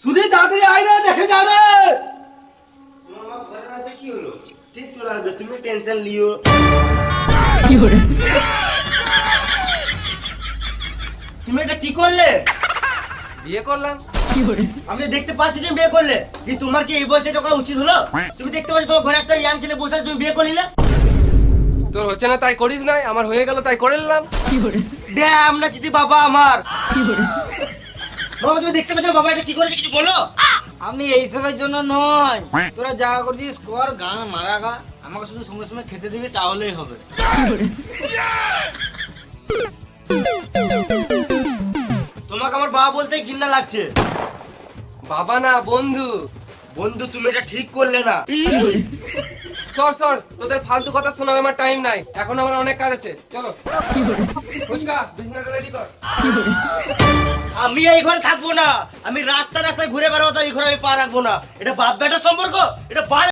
সুধি তাড়াতাড়ি আয় রে দেখে যা রে। কি হলো? ঠিক চলে আসবে তুমি টেনশন লিও তুমি এটা কি করলে? বিয়ে করলাম। আমি দেখতে পাচ্ছি তুমি বিয়ে করলে। কি তোমার কি এই বয়সে এটা করা উচিত হলো? তুমি দেখতে পাচ্ছ তোমার ঘরে একটা ইয়াং ছেলে বসে আছে, তুমি বিয়ে করে নিলে? তোর হচ্ছে না তাই করিস নাই। আমার হয়ে গেল তাই করে নিলাম। ড্যাম না চিতি বাবা আমার। বাবা তুমি দেখতে পাচ্ছ বাবা এটা কি করেছে কিছু বলো। আমি এইসবের জন্য নয়। তোরা যা করছিস কর গান মারা গা। আমাকে শুধু সময় সময় খেতে দিবি তাহলেই হবে। তোমাকে আমার বাবা বলতেই ঘৃণা লাগছে। বাবা না বন্ধু। বন্ধু তুমি এটা ঠিক করলে না। সর সর, তোদের ফালতু কথা শোনার আমার টাইম নাই। এখন আমার অনেক কাজ আছে, চলো। আমি এই ঘরে থাকব না। আমি রাস্তা রাস্তায় ঘুরে বেড়াবো তো এই ঘরে আমি পা রাখব না। এটা বাপ বেটার সম্পর্ক? এটা